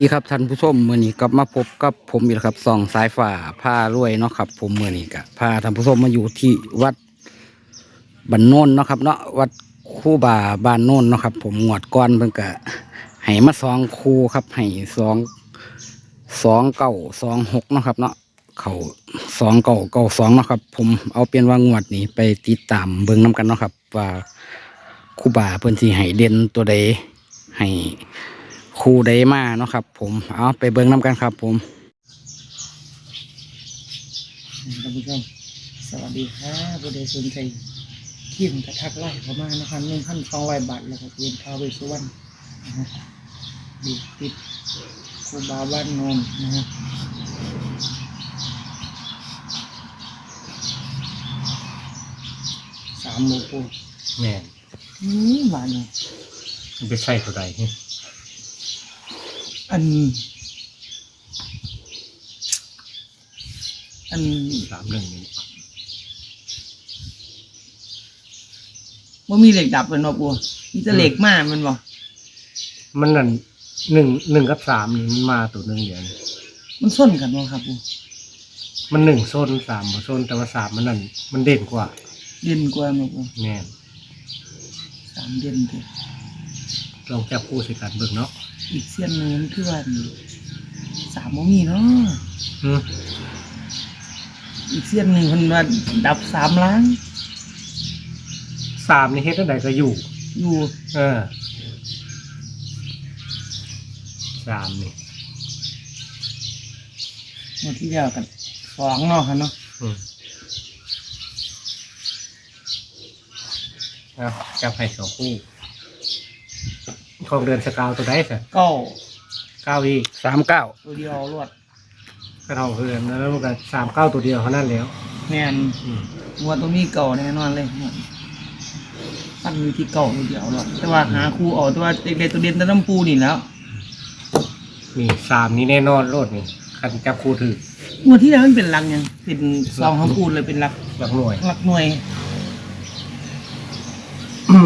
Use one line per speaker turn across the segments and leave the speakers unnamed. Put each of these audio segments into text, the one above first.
ดีครับท่านผู้ชมมื่อนี้กลับมาพบกับผมอีกแล้วครับส่องสายฝ่าผ้ารวยเนาะครับ ผมมื่อนี้ก็พาท่านผู้ชมมาอยู่ที่วัดบันโนนเนาะครับ เนาะวัดคู่บาบ้านโนนเนาะครับ ผมงวดก้อนเพิ่นก็ให้มาสองคูครับให้สองสองเก้าสองหกเนาะครับ เนาะเขาสองเก้าเก้าสองเนาะครับ ผมเอาเป็นว่างวดนี้ไปติดตามเบิ่งน้กันเนาะครับ ว่าคู่บาเพิ่นสิให้เด่นตัวใดให้ ครูได้มาเนาะครับ ผมเอาไปเบิ่งน้ำกันครับ ผม
ท่านผู้ชมสวัสดีครับผู้ใดสนใจขีมกระทักไล่เข้ามานะครับหนึ่งพันสองร้อยบาทแล้วก็เรียนท้าวเวสสุวรรณนะฮะดีติดครูบาบ้านโนนนะฮะสามหมู่ปู
แม่น
นี่บาทเนี่ย
มันไปใส่ตัวใดนี่
อัน อัน
สามหนึ่งนี่
ว่ามีเหล็กดับเป็นบ่ปูมีแต่เหล็กมากมันบ่
มันนั่นหนึ่งหนึ่งกับสามนี่มันมาตัวหนึ่งเดียวนี่
มันส้นกันบ่ครับปู
มันหนึ่งโซนสามบ่โซนแต่ว่าสามมันนั่นมันเด่นกว่า
เด่นกว่าบ่ปู
แม่น
สามเด่นเด้
ลองจับคู่ใส่กันเบิ่งเนาะ
อีกเสี้ยนหนึงมันคือว่าสามบ่มีเนาะ
อืม
อีกเสี้ยนหนึ่งเพิ่นว่าดับสามล้าน
สามนี่เฮ็ดได้ใดก็อยู่
อยู่
เออสามนี่
หมดที่เดียวกันสองเนาะค่ะเนาะ
อืมเอาจับให้สองคู่ ของเดือนสกาวตัวใดสิ
เก้า
เก้าอีก
สามเก้า
ตัวเดียวรวด
ก็เท่าเพื่อนแล้วมันก็สามเก้าตัวเดียวเท่านั้นแล้ว
แม่น
อืม
หัวตัวนี้เก่าแน่นอนเลยตั้งอยู่ที่เก่าตัวเดียวรวดแต่ว่าหาครูเออกแต่ว่าเด็กๆตัวเด่นแตะน้ำปูนี่แล้ว
นี่สามนี่แน่นอนโลดนี่คันจับคู่ถือ
งวดที่แล้วมันเป็นหลังยังเป็นซองของปูนเลยเป็นหลัก
หลักหน่วย
หลักหน่วย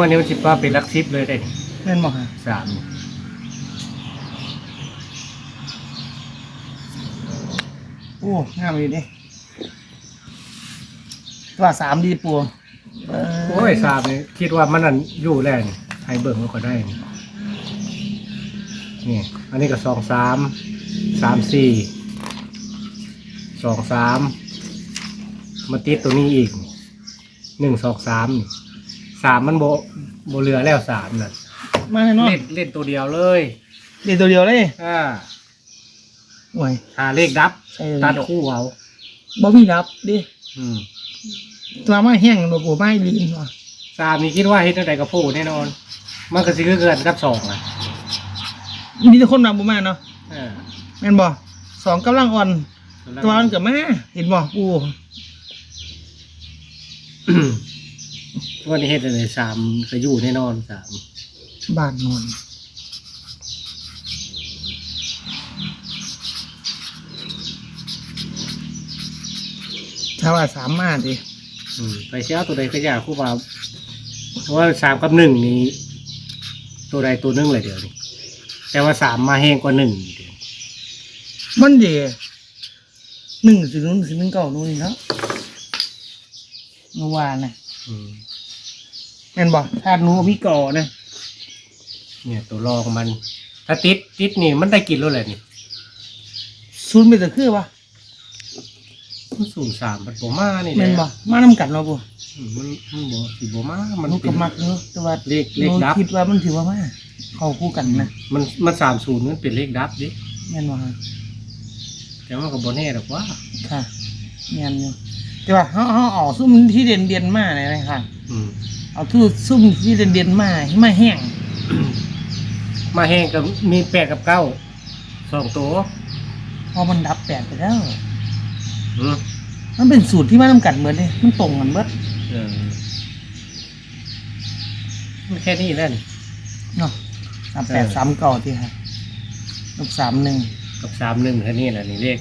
วันนี้มันสิบว่าเป็นหลักซิปเลยได้นี่
แม่นบอกค่ะ
สามนี่
โอ้งามอยู่เด้ตัวสามดีปูเโอ้
ยสามนี่คิดว่ามันนั่นอยู่แล้วนี่ให้เบิ่งมันก็ได้นี่นี่ อันนี้ก็สองสามสามสี่สองสามมาติดตัวนี้อีกหนึ่งสองสามนี่สามมันโบโบเหลือแล้วสามน่ะ
มาแน่นอน
เล่นเล่นตัวเดียวเลย
เดียวตัวเดียวเลย
อ่า
โอ้ย
หาเลขดับ
ใช่
ตัดคู่เอา
บ่มีรับดิ
อืม
ตัวมาแห้งบ่ปูไม่ลีนว่ะ
สามนี่คิดว่าเฮ็ดอะไรกับผู้แน่นอน มันก็สิคือเกินกับสองอะ
มีแต่คนมาบ่มาเนาะ
เออ
แม่นบ่สองกำลังอ่อน ตัวมันก็มาเห็นบ่ปู
วันนี้เฮ็ดอะไรสามก็อยู่แน่นอนสาม
บ้านนอนถ้าว่าสามมาดิ
อืมไปเช้าตัวใดก็อยากคู่ว่าเพราะว่าสามกับหนึ่งนี้ ตัวใดตัวหนึ่งเลยเดี๋ยวนี้แต่ว่าสามมาแห้งกว่าหนึ่งเดี๋ยว
มันเดหนึ่งสิบหนึ่งสิบหนึ่งเก้านู่นนี่เนาะเมื่อวานนะ
อืม
แม่นบ่ถ้าหนูกับพี่ก่อนะ
เนี่ยตัวรองมัน ถ้าติดติดนี่มันได้กินแล้วแหละนี่
ศูนย์เป็นตะคือวะ
มันศูนย์สามมันโบมานี่แห
แม่
ละ
นบ่มานํกันเนาะบ่
อืมมันมันโบสิโบมามัน
หนู
เป็
ก็
น
มักเนาะแต่ว่า
เลข
ห
เลข
นู
ดับ
คิดว่ามันถือว่ามาเข้าคู่กันนะ
มันมันสามศูนย์มันเป็นเลขดับดิ
แม่นบ่ฮะ
แต่ว่าก็บ่แน่หรอกว่า
ค่ะแม่นอยู่แต่ว่าเฮาเฮาเอาซุ่มที่เด่นเด่นๆมาเลยนะค่ะ
อืม
เอาทูซุ่มที่เด่นเด่นๆมาให้มาแห้ง
มาแห้งกับมีแปดกับเก้าสองตัว
เพอมันดับแปดไปแล้ว
อืม
มันเป็นสูตรที่มานํกันเบิดเด้มันตรงกันเบิด
เออมันแค่นี้แหล้ว
เนาะสามแปดสามเก้าที่ค่ะลูกสามหนึ่ง
กับสามหนึ่งแค่นี้แหละนี่เลข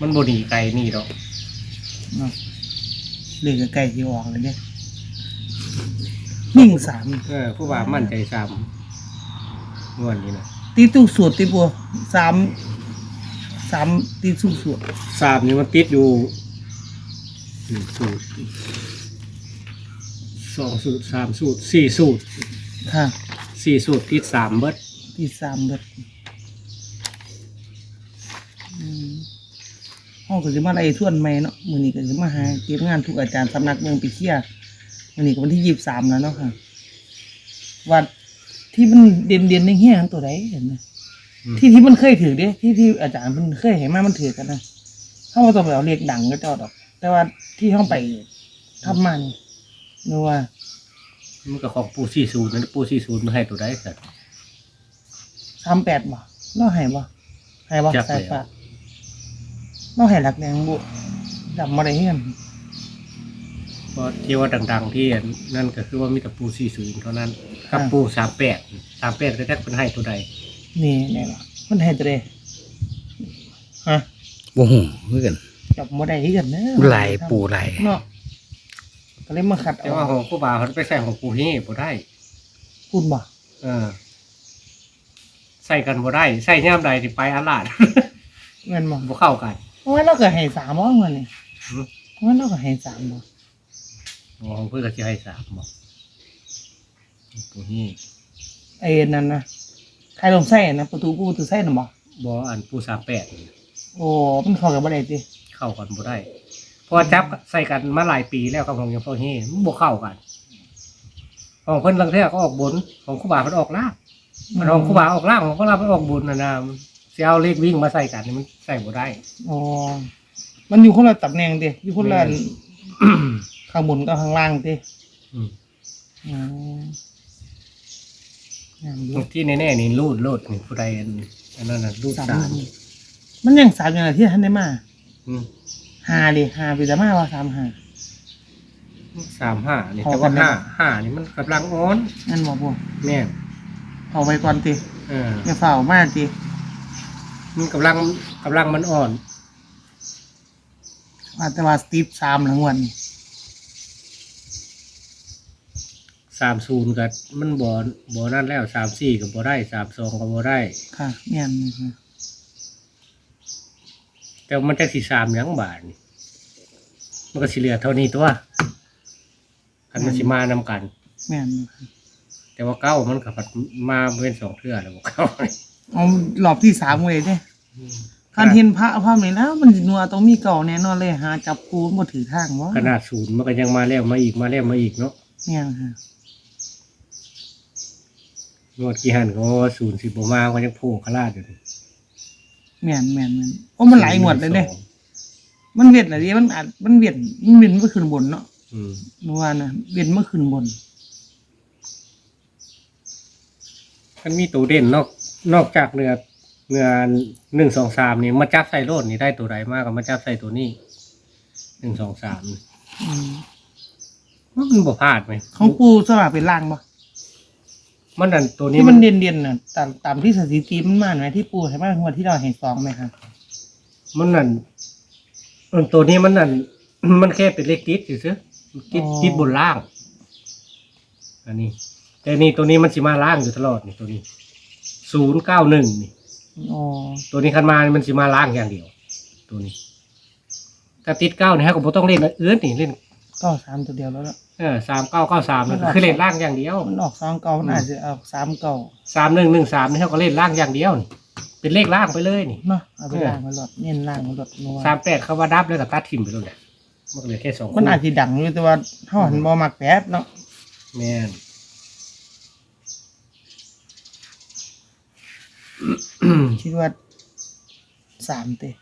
มันบดีไกลนี่หรอก
เนาะเลขก็ใกล้ที่ออกเลยเนี่ยวิ่งสาม
เออผู้บ่ามั่นใจสาม งวดนี้นะ
ตีตู้สูตรตีบัวสามสามตีตู้สูตร
สามนี่มันติดอยู่หนึ่งสูตรสองสูตรสามสูตรสี่สูตร
ค่ะ
สี่สูตรติดสามเบิด
ตีสามเบิดอืมห้องก็จะมาไล่ท่วนใหม่เนาะมือนี้ก็จะมาหาเก็บงานทุกอาจารย์สำนักเมืองไปเคลียร์มือนี้ก็วันที่ยี่สิบสามแล้วเนาะค่ะวัด ที่มันเด่นเด่นๆในเฮี้ยนตัวไหนเห็นไหมที่ที่มันเคยถือเด้ที่ที่อาจารย์มันเคยเห็นมามันถือกันนะถ้าว่าต้องไปเอาเรียกดังก็เจ้าดอก แต่ว่าที่ห้องไปทำมันนึกว่า
มันก็ของปูสี่สูตรนั่นปูสี่สูตรมันให้ตัวใดสัตว์
สามแปดบ่เราให้บ่ให้บ่
จับ
สาย
แล้ว
ฟ้าเราให้หลักแดงบุดำมาได้เฮียน
เพราะที่ว่าดัง ๆ ที่นั่นก็คือว่ามีแต่ปูสี่สูตรเท่านั้นกับปูสามแปดสามแปดก็แท้เป็นให้ตัวใด
นี่แน่ละมันให้ตัวเดฮะ
บ่ฮู้คือกัน
จับมาได้ที่กันเนอะ
ลายปูลาย
เนาะก็เลยมาขัด
แต่
เอา
ว่าของกูบาวเขาไปใส่ของปูเฮ่บ่ได้
พูดบ่
เออ ใส่กันบ่ได้ใส่ย่ามใดที่ไปอาลาด
เงินบ่
บ่เข้ากัน
เพราะว่าเราก็ให้สามบ่เงินนี่
หือ
เพราะว่าเราก็ให้สามบ่
ของเพื่อนก็จะให้สามบอกปูเฮ่
ไอ้นั่นนะใครลงไส้นะประตูกูประตูไส้น่ะบ่
บ่อันปูสามแปด
โอ้มันเข้ากับบ่ได้ติ
เข้ากันบ่ได้เพอจับใส่กันมาหลายปีแล้วกับของยังพ่อเฮ่มันบ่เข้ากันของเพิ่นลังเท่ก็ออกบนของครูบาเพิ่นออกล่างมันของครูบาออกล่างของครูบาเพิ่นออกบนน่ะนะมันสิเอาเลขวิ่งมาใส่กันนี่มันใส่บ่ได้
อ๋อมันอยู่คนละตำแหน่งติอยู่คนละ
แม่น
ข้างบนกับข้างล่างติ
อืม
อ๋องามอยู่
ที่แน่ๆนี่รูดโลดนี่ผู้ใดอันอันนั้นน่ะรูด
สาม
สาร
มันยังสามอย่างที่ท่านได้มา
อืม
หาดิหาไปแต่มาว่าสามหา
สามห้านี่
ขอ
แต่
กั
ว่าน
ได้
ห้า
ไหม
ห้านี่มันกำลังอ่อน
นั่นบอกพวก
แม่น
เอาไปก่อนติ
เออ
อย่าเฝ้ามาติ
มันกำลังกำลังมันอ่อน
ว่าแต่ว่าสตีฟสามหลังวันนี่
สามศูนย์กับมันบ่บ่นั่นแล้วสามสี่กับบ่ได้สามสองกับบ่ได้
ค่ะแม่นค่ะ
แต่มันจะสี่สามหยังบาทนี่มันก็สิเหลือเท่านี้ตัวคันมันสิมานำกัน
แม่นค่ะ
แต่ว่าเก้ามันกับมาเว้นสองเทื่อแล้วบ่เก้า
เอารอบที่สามเลยเด้การเห็นพระภาพนี้แล้ว มันสินัวต้องมีเก่าแน่นอนเลยหาจับปูนบ่ถือทางวะ
ขนาดศูนย์มันก็ยังมาแล้วมาอีกมาแล้วมาอีกเนาะ
แม่นค่ะ
งวดกี่หันก็ว่าศูนย์สิบ่มาก็ยังโผล่ขลาดอยู่นี่
แม่นแม่นแม่นโอ้มันหลายงวดเลยเด้มันเวียดอะไรมันอาจมันเวียดมันเวียดเมื่อคืนบนเนาะ
อืม
เมื่อวานนะเวียดเมื่อคืนบน
มันมีตัวเด่นนอกนอกจากเนื้อเนื้อหนึ่งสองสามนี่มาจับใส่โลดนี่ได้ตัวใดมากก็มาจับใส่ตัวนี้หนึ่งสองสามนี่
อืม
มันบ่พลาดไหม
ของปูสลากเป็นล่างปะ
มันนั่นตัวนี้
ที่
มั
มันนเด่นเด่นๆน่ะตามตามที่สถิติมันมาไหมที่ปูใช่ไหมงวดที่เราเห็นสองไหมคะ
มันนั่นเออตัวนี้มันนั่น มันแค่เป็นเลขติดอยู่ซื้อติดติดบนล่าง อันนี้ แต่นี่ตัวนี้มันสิมาล่างอยู่ตลอดนี่ตัวนี้ศูนย์เก้าหนึ่งนี่
อ๋อ
ตัวนี้คันมานี่มันสิมาล่างอย่างเดียว ตัวนี้ถ้าติดเก้านี่ฮะก็บ่ต้องเล่นเอื้อนนี่เล่น
ก็สามตัวเดียวแล้วล่ะ
เออสามเก้าเก้าสามนี่คือเล่นล่างอย่างเดียว
มันออกสองเก่ามันอาจจะออกสามเก่า
สามหนึ่งหนึ่งสามนี่เขาก็เล่นล่างอย่างเดียวนี่เป็นเลขล่างไปเลยนี่
เนาะเอาไปล่างมันหลดเน้นล่างมันหลดนัว
สามแปดเขาว่าดับแล้วก็ตัดทิมไปเลยแหละมันก็เหลือแค่สอง
มันอาจ
คู่
จะดังอยู่แต่ว่าเท่าหันบอมักแปดเนาะ
แม่น
คิดว่าสามเตะ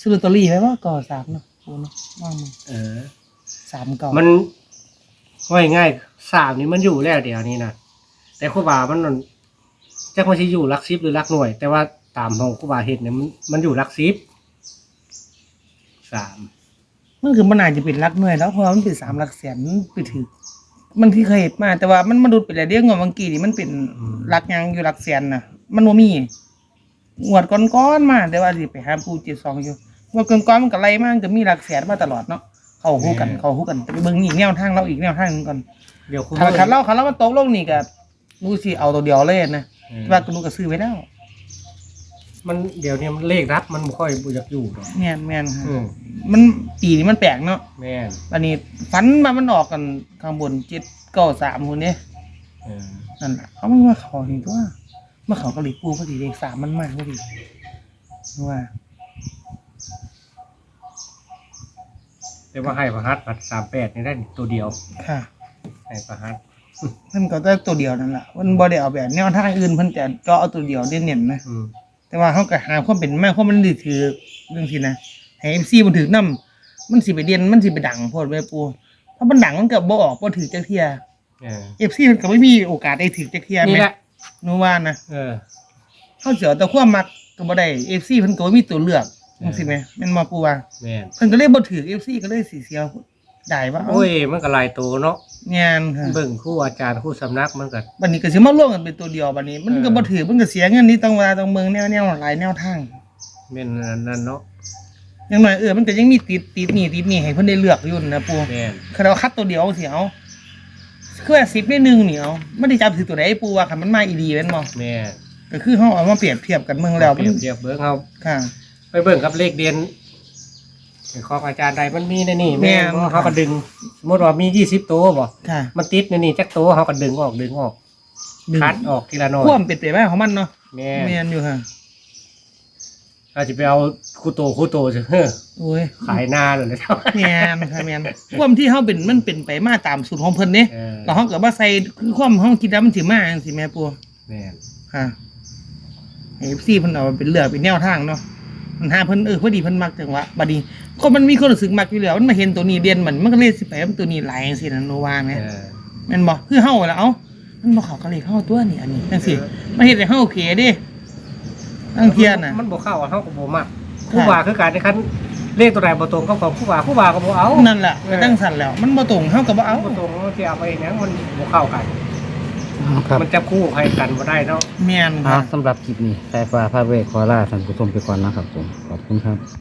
ซื้อลอตเตอรี่ไว้ว่าก่อสามเนาะปูเนาะว่างมึง
เออ
สามเก่า
มัน ว่าง่ายๆสามนี่มันอยู่แล้วเดี๋ยวนี้นะแต่ครูบามันนั่นจักมันสิอยู่หลักซิบหรือหลักหน่วย แต่ว่าตามของครูบาเห็นเนี่ยมันมันอยู่หลักซิบสาม
มันคือมันอาจจะเป็นรักหน่วยแล้วเพราะว่ามันเป็นสามหลักแสนมันไปถือมันที่เคยเห็นมา แต่ว่ามันมาดูดไปแล้วเรื่องของบางกีนี่มันเป็นหลักหยังอยู่หลักแสนนะมันโมมีงวดก้อนๆมาแต่ว่าสิไปหาผู้เจ็ดสองอยู่งวดก้อนๆมันก็ไล่มามันก็มีหลักแสนมาตลอดเนาะ เข้าคู่กันเข้าคู่กันแต่ไปเบิ่งอีกแนวทางเราอีกแนวทางหนึงก่อน
เดี๋ยวคุณ
คันคันเราคันเรามันตกลงนี่ก็รู้สิเอาตัวเดียวเลยนะ
เออ
ว่าก็รู้ก็ซื้อไว้แล้ว
มันเดี๋ยวนี้มันเลขรับมันบ่ค่อยบ่อยากอยู่ดอก
แม่นแม่นค่ะ
อืม
มันปีนี้มันแปลกเนาะ
แม่น
อันนี้ฝันมามันออกกันข้างบนเจ็ดเก้าสามคนนี้
เออ
นั่นแหละเขาไม่ว่าเขาถึงตัวเมื่อเขากะหรี่ปูพอดีเลขสามมันมากพอดีว่า
แต่ว่าให้ประหัสผัด38นี่ได้ตัวเดียว
ค่ะ
ให้ประหัส
เพิ่นก็ได้ตัวเดียวนั่นแหละมันบ่ได้เอาแบบแนวทางอื่นเพิ่นจะก็เอาตัวเดียวเน้นๆนะ
อืม
แต่ว่าเขาก็หาความเป็นมาความมันดีถือเรื่องสินะให้ MC มันถือนำมันสิไปเรียนมันสิไปดังโพดแม่ปูถ้ามันดังมันก็บ่ออกบ่ถือจักเที่ย
เออ
FC มันก็ไม่มีโอกาสได้ถือจักเที่ย
นี่
แม่
แหละ
หนูว่านะ
เออ
เขาเสียแต่ความมักก็บ่ได้ FC เพิ่นก็บ่มีตัวเลือก จังซี่แหมแม่นบ่ปูว่า
แม่น
เพิ่นก็เลยบ่ถือ FC ก็เลยสิเสียได้ว่าเา
โอ้ยมันก็หลายตัวเนาะ
งานค่ะ
เบิ่งครู่อาจารย์ครู่สำนักมันก็
บัดนี้ก็สิมาร่วมกันเป็นตัวเดียวบัดนี้ มันก็
เออ
บ่ถือมันก็เสียเงินนี่ต้องเวลาต้องเมืองแนวแนวหลายแนวทาง
แม่นอันนั่นเนาะ
อย่างน้อยเออมันก็ยังมีติดติดนี่ติดนี่ให้เพิ่นได้เลือกอยู่นะปู
แม่น
คือเราคัดตัวเดียวเสียวคือสิบได้หนึ่งเหนียวไม่ได้จับถือตัวไหนปูว่าคันมันมาอีดีเป็นบ่
แม่น
ก็คือเขาเอามาเปรียบเทียบกันเมืองแล้ว
เป
มัน
รียบเทียบเบิ่งเฮา
ค่ะ
ไปเบิ่งกับเลขเด่นของอาจารย์ใดมันมีในนี่
แม่
แม่
น
นเขาก็ดึง สมมติว่ามียี่สิบตัวบ่
ค่ะ
มันติดในนี่จักตัวเขาก็ดึงออกดึงออก
ดึง
คัดออกทีละหน่อย
ควมเป็นไปได้ของมันเนาะ
แม่
แม่นอยู่ค่ะ
อาจจะไปเอาคู่โตคู่โตจะเฮ้อ
โอ้ย
ขายหน้าเลยนะ
แม่นค่ะแม่นความที่เขาเป็นมันเป็นไปมาตามสูตรของเพิ่นเด้
เออ
แล้วเขาก็บ่ใส่คือความเขาคิดว่ามันสิมาจังซี่แม่ปู
แม่น
ค่ะเอฟซีเพิ่นเอามาเป็นเลือกเป็นแนวทางเนาะ มันหาเพิ่นเออพอดีเพิ่นมักจังหวะบัดนี้คนมันมีคนรู้สึกมักอยู่แล้วมันมาเห็นตัวนี้เด่นมันมันก็เลยสิไปว่ามันตัวนี้หลายจังซี่นะโนว่าแม่
เออ
แม่นบ่คือเฮาแล้วเอ้ามันบ่เข้ากับเลขเฮาตัวนี่อันนี้จังซี่มาเฮ็ดให้เฮาโอเคเด้ตั้งเทียน่ะ
มันบ่เข้าเขาก็บ่มักคู่บาคือการในคันเลขตัวใดบ่ตรงกับของคู่บาคู่บาก็บ่เอา
นั่นแหละก็จังสั่นแล้ว มันบ่ตรงเฮาก็บ่เอา
บ่ตรงที่เอาไปเนี่ยมันบ่เข้ากัน
ครับ
มันจะคู่ให้กันบ่ได้เนาะ
แม่น
อ่า
ค่ะ
สำหรับคลิปนี้สายฟ้าพาเวทขอลาท่านผู้ชมไปก่อนนะครับผม ขอบคุณครับ